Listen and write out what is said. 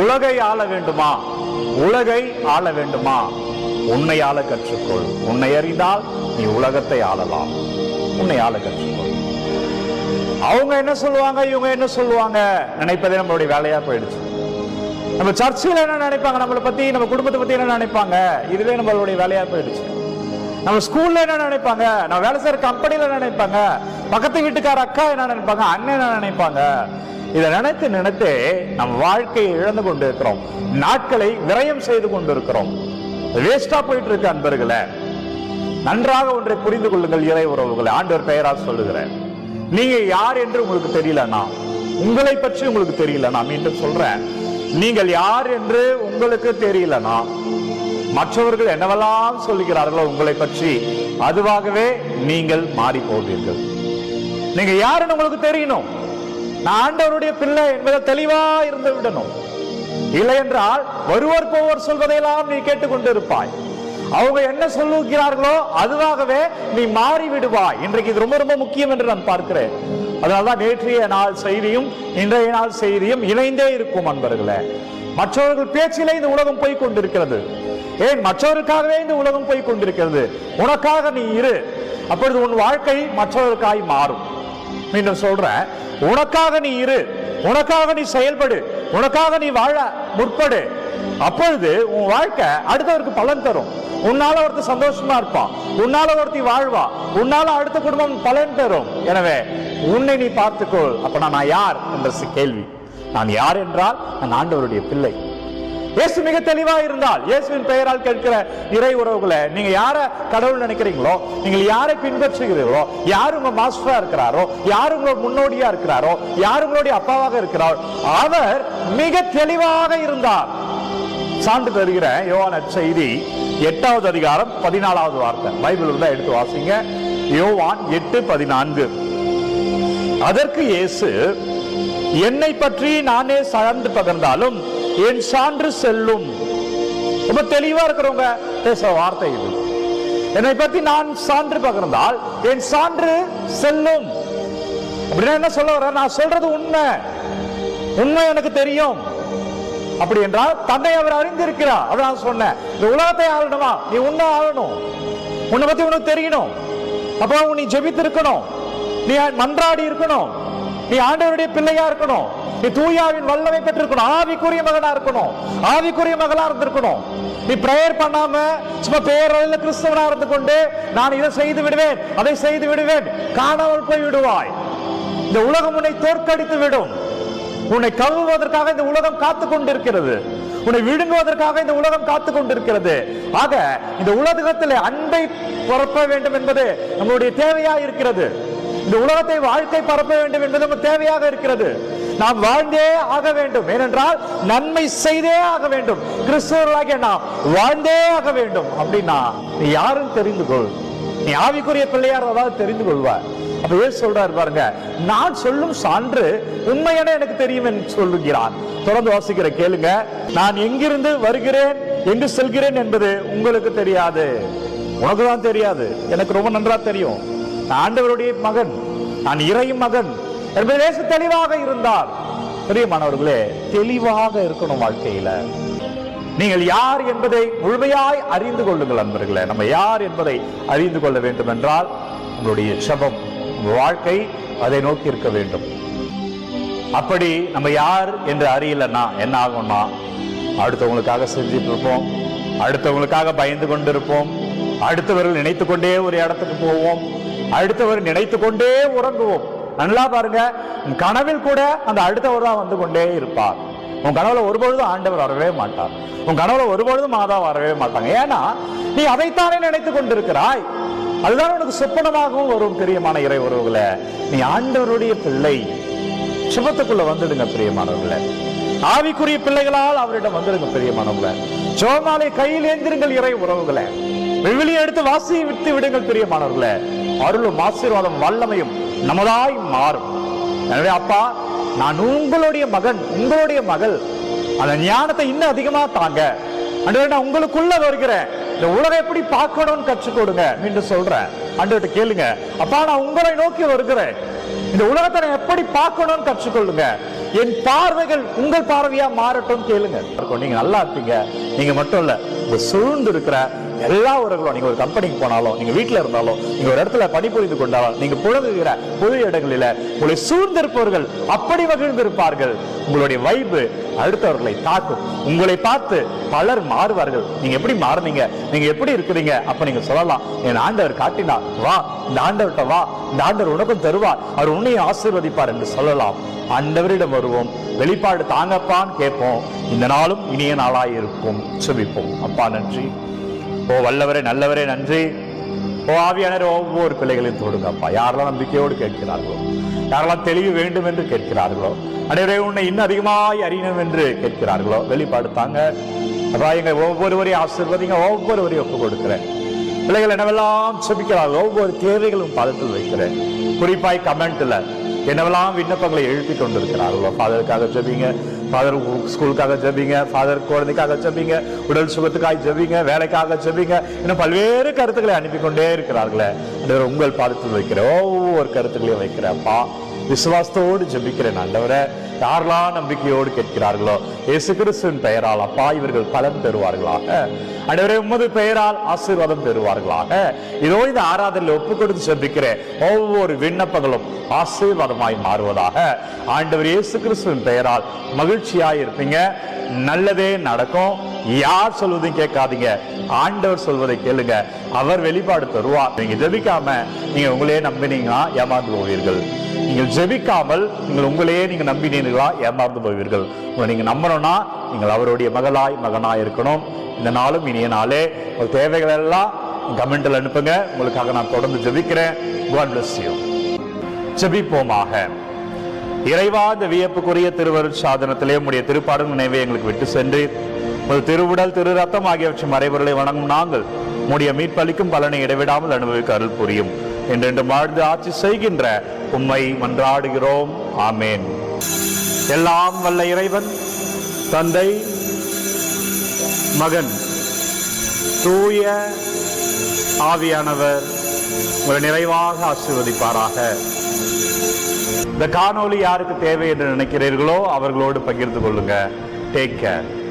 உலகை ஆள வேண்டுமா? உலகை ஆள வேண்டுமா? உன்னை ஆள கற்றுக்கொள். உன்னை அறிந்தால் நீ உலகத்தை ஆளலாம். உன்னை ஆள கற்றுக்கொள். அவங்க என்ன சொல்லுவாங்க? இவங்க என்ன சொல்லுவாங்க? நினைப்பதே நம்மளுடைய வேலையா போயிடுச்சு. நம்ம சர்ச்சில் என்ன நினைப்பாங்க? நம்மளை பத்தி நம்ம குடும்பத்தை பத்தி என்ன நினைப்பாங்க? இதுவே நம்மளுடைய வேலையா போயிடுச்சு. நம்ம ஸ்கூல்ல என்ன நினைப்பாங்க? நம்ம வேலை செய்யற கம்பெனில என்ன நினைப்பாங்க? பக்கத்து வீட்டுக்கார அக்கா என்ன நினைப்பாங்க? அண்ணன் என்ன நினைப்பாங்க? இதை நினைத்து நினைத்து நம் வாழ்க்கையை இழந்து கொண்டு இருக்கிறோம் நாட்களை விரயம் செய்து கொண்டு இருக்கிறோம் வேஸ்டா போயிட்டு இருக்கு அன்பர்களே. நன்றாக ஒன்றை புரிந்து கொள்ளுங்கள் இறை உறவுகளை. ஆண்டவர் பெயராக சொல்லுகிறேன் நீங்க யார் என்று உங்களுக்கு தெரியலனா உங்களை பற்றி உங்களுக்கு தெரியல நான் மீண்டும் சொல்றேன். நீங்கள் யார் என்று உங்களுக்கு தெரியலனா மற்றவர்கள் என்னவெல்லாம் சொல்லுகிறார்களோ உங்களை பற்றி அதுவாகவே நீங்கள் மாறி போவீர்கள். நீங்க யாருன்னு உங்களுக்கு தெரியணும். நான் ஆண்டவருடைய பிள்ளை என்பதை தெளிவா இருந்து விடணும். இல்லை என்றால் வருவோர் போவர் சொல்வதையெல்லாம் நீ கேட்டுக்கொண்டு இருப்பாய் அவங்க என்ன சொல்லுகிறார்களோ அதுவாகவே நீ மாறி விடுவாய் இன்றைக்கு இது ரொம்ப ரொம்ப முக்கியம் என்று நான் பார்க்கிறேன். அதனால்தான் நேற்றைய நாள் செய்தியும் இன்றைய நாள் செய்தியும் இணைந்தே இருக்கும் அன்பர்களே. மற்றவர்கள் பேச்சிலே இந்த உலகம் போய் கொண்டிருக்கிறது. ஏன்? மற்றவருக்காகவே இந்த உலகம் போய் கொண்டிருக்கிறது. உனக்காக நீ இரு. அப்பொழுது உன் வாழ்க்கை மற்றவருக்காய் மாறும். மீண்டும் சொல்றேன். உனக்காக நீ இரு. உனக்காக நீ செயல்படு. உனக்காக நீ வாழ முற்படு. அப்பொழுது உன் வாழ்க்கை அடுத்தவருக்கு பலன் தரும். உன்னால ஒருத்தர் சந்தோஷமா இருப்பான் உன்னால ஒருத்தி வாழ்வா. உன்னால அடுத்த குடும்பம் பலன் தரும். எனவே உன்னை நீ பார்த்துக்கொள். அப்ப நான் யார்? என்ற கேள்வி. நான் யார் என்றால் நான் ஆண்டவருடைய பிள்ளை. இயேசு மிக தெளிவா இருந்தால் இயேசுவின் பெயரால் கேட்கிற இறை உறவுகளை நீங்க யார கடவுள் நினைக்கிறீங்களோ நீங்கள் யாரை பின்பற்றுகிறீர்களோ யார் உங்க மாஸ்டரா இருக்கிறாரோ யார் உங்களோட முன்னோடியா இருக்கிறாரோ யார் உங்களுடைய அப்பாவாக இருக்கிறாரோ அவர் மிக தெளிவாக இருந்தார். சான்று தருகிற யோவான செய்தி எட்டாவது அதிகாரம் பதினாலாவது வார்த்தை. பைபிள் இருந்தா எடுத்து வாசிங்க. யோவான் எட்டு பதினான்கு. அதற்கு இயேசு என்னை பற்றி நானே சார்ந்து பகர்ந்தாலும் என் சான்று செல்லும். ரொம்ப தெளிவா இருக்கிறவங்க பேசுற வார்த்தை இது. என்னை பற்றி நான் சான்று பகிர்ந்தால் என் சான்று செல்லும். அப்படின்னா என்ன சொல்ல வர நான் சொல்றது உண்மை. உண்மை எனக்கு தெரியும். அப்படி என்றால் தன்னை அவர் அறிந்திருக்கிறார். அவர் நான் சொன்னேன். இந்த உலகத்தை ஆளணுமா? நீ உன்னை ஆளணும். உன்னை பத்தி உனக்கு தெரியணும். அப்போ நீ ஜெபித்து இருக்கணும் நீ மன்றாடி இருக்கணும். நீ ஆண்டவருடைய பிள்ளையா இருக்கணும். நீ தூயாவின் வல்லமை பெற்றிருக்கணும். ஆவிக்குரிய மகனா இருக்கணும். ஆவிக்குரிய மகளா இருந்திருக்கணும். நீ பிரேயர் பண்ணாம சும்மா பேரளவில் கிறிஸ்தவனா இருந்து கொண்டு நான் இதை செய்து விடுவேன் அதை செய்து விடுவேன். காணாமல் போய் விடுவாய் இந்த உலகம் உன்னை தோற்கடித்து விடும். உன்னை கழுவுவதற்காக இந்த உலகம் காத்து கொண்டிருக்கிறது. உன்னை விழுங்குவதற்காக இந்த உலகம் காத்து கொண்டிருக்கிறது. ஆக இந்த உலகத்தில் அன்பை பரப்ப வேண்டும் என்பது நம்மளுடைய தேவையா இருக்கிறது. இந்த உலகத்தை வாழ்க்கை பரப்ப வேண்டும் என்பது நம்ம தேவையாக இருக்கிறது. நாம் வாழ்ந்தே ஆக வேண்டும். ஏனென்றால் நன்மை செய்தே ஆக வேண்டும். கிறிஸ்தவர்களாகிய நாம் வாழ்ந்தே ஆக வேண்டும். அப்படின்னா நீ யாரும் தெரிந்து கொள். நீ ஆவிக்குரிய பிள்ளையார் அதாவது தெரிந்து கொள்வார் அப்ப ஏன் சொல்றாரு பாருங்க. நான் சொல்லும் சான்று உண்மையான எனக்கு தெரியும் என்று சொல்லுகிறான். தொடர்ந்து வாசிக்கிற கேளுங்க. நான் எங்கிருந்து வருகிறேன் எங்கு செல்கிறேன் என்பது உங்களுக்கு தெரியாது. உனக்கு தான் தெரியாது. எனக்கு ரொம்ப நன்றா தெரியும். நான் ஆண்டவருடைய மகன். நான் இறையும் மகன் என்பது தெளிவாக இருந்தார். பிரியமானவர்களே தெளிவாக இருக்கணும் வாழ்க்கையில. நீங்கள் யார் என்பதை முழுமையாய் அறிந்து கொள்ளுங்கள் அன்பர்களே நம்ம யார் என்பதை அறிந்து கொள்ள வேண்டும் என்றால் உங்களுடைய சபம் உங்கள் வாழ்க்கை அதை நோக்கி இருக்க வேண்டும். அப்படி நம்ம யார் என்று அறியலன்னா என்ன ஆகும்னா அடுத்தவங்களுக்காக செஞ்சிட்டு இருப்போம் அடுத்தவங்களுக்காக பயந்து கொண்டு இருப்போம் அடுத்தவர்கள் நினைத்து கொண்டே ஒரு இடத்துக்கு போவோம் அடுத்தவர் நினைத்து கொண்டே உறங்குவோம். நல்லா பாருங்க. உன் கனவில் கூட அந்த அடுத்தவர் தான் வந்து கொண்டே இருப்பார். உன் கனவுல ஒருபொழுதும் ஆண்டவர் வரவே மாட்டார். உன் கனவுல ஒருபொழுதும் மாதா வரவே மாட்டாங்க. ஏன்னா நீ அதைத்தானே நினைத்து கொண்டிருக்கிறாய். அதுதான் உனக்கு சொப்பனமாகவும் வரும் பிரியமான இறை உறவுகளை. நீ ஆண்டவருடைய பிள்ளை. சுபத்துக்குள்ள வந்துடுங்க பிரியமானவர்களே. ஆவிக்குரிய பிள்ளைகளால் அவரிடம் வந்துடுங்க பிரியமானவர்களே. சோமாலை கையில் ஏந்திருங்கள் இறை உறவுகளை. விவிலியை எடுத்து வாசி விட்டு விடுங்கள் பிரியமானவர்களே. அருளும் ஆசீர்வாதம் வல்லமையும் நமதாய் மாறும். எனவே அப்பா நான் உங்களுடைய மகன் உங்களுடைய மகள். அந்த ஞானத்தை இன்னும் அதிகமா தாங்க. அன்று நான் உங்களுக்குள்ள வருகிறேன். இந்த உலகம் எப்படி பார்க்கணும்னு கற்றுக் கொடுங்க மீண்டும் சொல்றேன். அன்று கேளுங்க. அப்பா நான் உங்களை நோக்கி வருகிறேன். இந்த உலகத்தை நான் எப்படி பார்க்கணும்னு கற்றுக்கொள்ளுங்க. என் பார்வைகள் உங்கள் பார்வையா மாறட்டும் கேளுங்க. நீங்க நல்லா இருப்பீங்க. நீங்க மட்டும் இல்லை உங்க சூழ்ந்து இருக்கிற எல்லா உறவுகளும் நீங்க ஒரு கம்பெனிக்கு போனாலும் நீங்க வீட்டுல இருந்தாலும் நீங்க ஒரு இடத்துல பணிபுரிந்து கொண்டாலும் நீங்க புழங்குகிற பொது இடங்களில உங்களை சூழ்ந்திருப்பவர்கள் அப்படி மகிழ்ந்திருப்பார்கள். உங்களுடைய வைப்பு அடுத்தவர்களை தாக்கும். உங்களை பார்த்து பலர் மாறுவார்கள். நீங்க எப்படி மாறுனீங்க? நீங்க எப்படி இருக்கிறீங்க? அப்ப நீங்க சொல்லலாம் என் ஆண்டவர் காட்டினார். வா இந்த ஆண்டவர்கிட்ட வா. இந்த ஆண்டவர் உனக்கும் தருவார். அவர் உன்னையும் ஆசீர்வதிப்பார் என்று சொல்லலாம். ஆண்டவரிடம் வருவோம். வெளிப்பாடு தாங்கப்பான்னு கேட்போம். இந்த நாளும் இனிய நாளாக இருக்கும். சுபிப்போம். அப்பா நன்றி. ஓ வல்லவரே நல்லவரே நன்றி. ஓ ஆவியானவர் ஒவ்வொரு பிள்ளைகளையும் தொடுங்கப்பா யாரெல்லாம் நம்பிக்கையோடு கேட்கிறார்களோ யாரெல்லாம் தெளிவு வேண்டும் என்று கேட்கிறார்களோ அனைவரே உன்னை இன்னும் அதிகமாய் அறியணும் என்று கேட்கிறார்களோ வெளிப்பாடு தாங்க. அப்பா எங்க ஒவ்வொருவரையும் ஆசீர்வதிங்க ஒவ்வொருவரையும் ஒப்பு கொடுக்கிறேன். பிள்ளைகள் என்னவெல்லாம் செபிக்கிறார்கள் ஒவ்வொரு தேவைகளும் பதத்தில் வைக்கிறேன். குறிப்பாய் கமெண்ட்ல என்னவெல்லாம் விண்ணப்பங்களை எழுப்பி கொண்டிருக்கிறார்களோ? ஃபாதருக்காக ஜபிங்க. ஃபாதர் ஸ்கூலுக்காக ஜபிங்க. ஃபாதர் குழந்தைக்காக ஜபிங்க. உடல் சுகத்துக்காக ஜபிங்க. வேலைக்காக ஜபிங்க. இன்னும் பல்வேறு கருத்துக்களை அனுப்பி கொண்டே இருக்கிறார்களே. உங்கள் பாதத்தில் வைக்கிற ஒவ்வொரு கருத்துக்களையும் வைக்கிறேன்ப்பா விசுவாசத்தோடு ஜெபிக்கிறேன் ஆண்டவரை. யாரெல்லாம் நம்பிக்கையோடு கேட்கிறார்களோ இயேசு கிறிஸ்துவின் பெயரால் அப்பா இவர்கள் பலன் பெறுவார்களாக. ஆண்டவரே உமது பெயரால் ஆசீர்வாதம் பெறுவார்களாக. இதோ இந்த ஆராதனையில் ஒப்பு கொடுத்து ஜபிக்கிறேன். ஒவ்வொரு விண்ணப்பங்களும் ஆசீர்வாதமாய் மாறுவதாக. ஆண்டவர் இயேசு கிறிஸ்துவின் பெயரால் மகிழ்ச்சியாய் இருப்பீங்க. நல்லதே நடக்கும். யார் சொல்வதையும் கேட்காதீங்க. ஆண்டவர் சொல்வதை கேளுங்க. அவர் வெளிப்பாடு தருவார். நீங்க ஜெபிக்காம நீங்க உங்களையே நம்பினீங்கன்னா ஏமாந்து போவீர்கள். நீங்கள் ஜெபிக்காமல் நீங்கள் உங்களையே நீங்க நம்பினீர்களா ஏமாந்து போவீர்கள். உங்களை நீங்க நம்பணும்னா நீங்கள் அவருடைய மகளாய் மகனாய் இருக்கணும். இந்த நாளும் இனிய நாளே. உங்கள் தேவைகள் எல்லாம் கமெண்ட்ல அனுப்புங்க. உங்களுக்காக நான் தொடர்ந்து ஜெபிக்கிறேன். God பிளஸ் யூ ஜெபிப்போமாக. இறைவா இந்த வியப்புக்குரிய திருவருட் சாதனத்திலே உடைய திருப்பாடும் நினைவை எங்களுக்கு விட்டு சென்று ஒரு திருவுடல் திரு ரத்தம் ஆகியவற்றின் மறைவர்களை வணங்கும் நாங்கள். உடைய மீட்பளிக்கும் பலனை இடைவிடாமல் அனுபவிக்க அருள் புரியும். என்றென்று வாழ்ந்து ஆட்சி செய்கின்ற உம்மை மன்றாடுகிறோம். ஆமேன். எல்லாம் வல்ல இறைவன் தந்தை மகன் தூய ஆவியானவர் உங்களை நிறைவாக ஆசீர்வதிப்பாராக. இந்த காணொளி யாருக்கு தேவை என்று நினைக்கிறீர்களோ அவர்களோடு பகிர்ந்து கொள்ளுங்க. Take care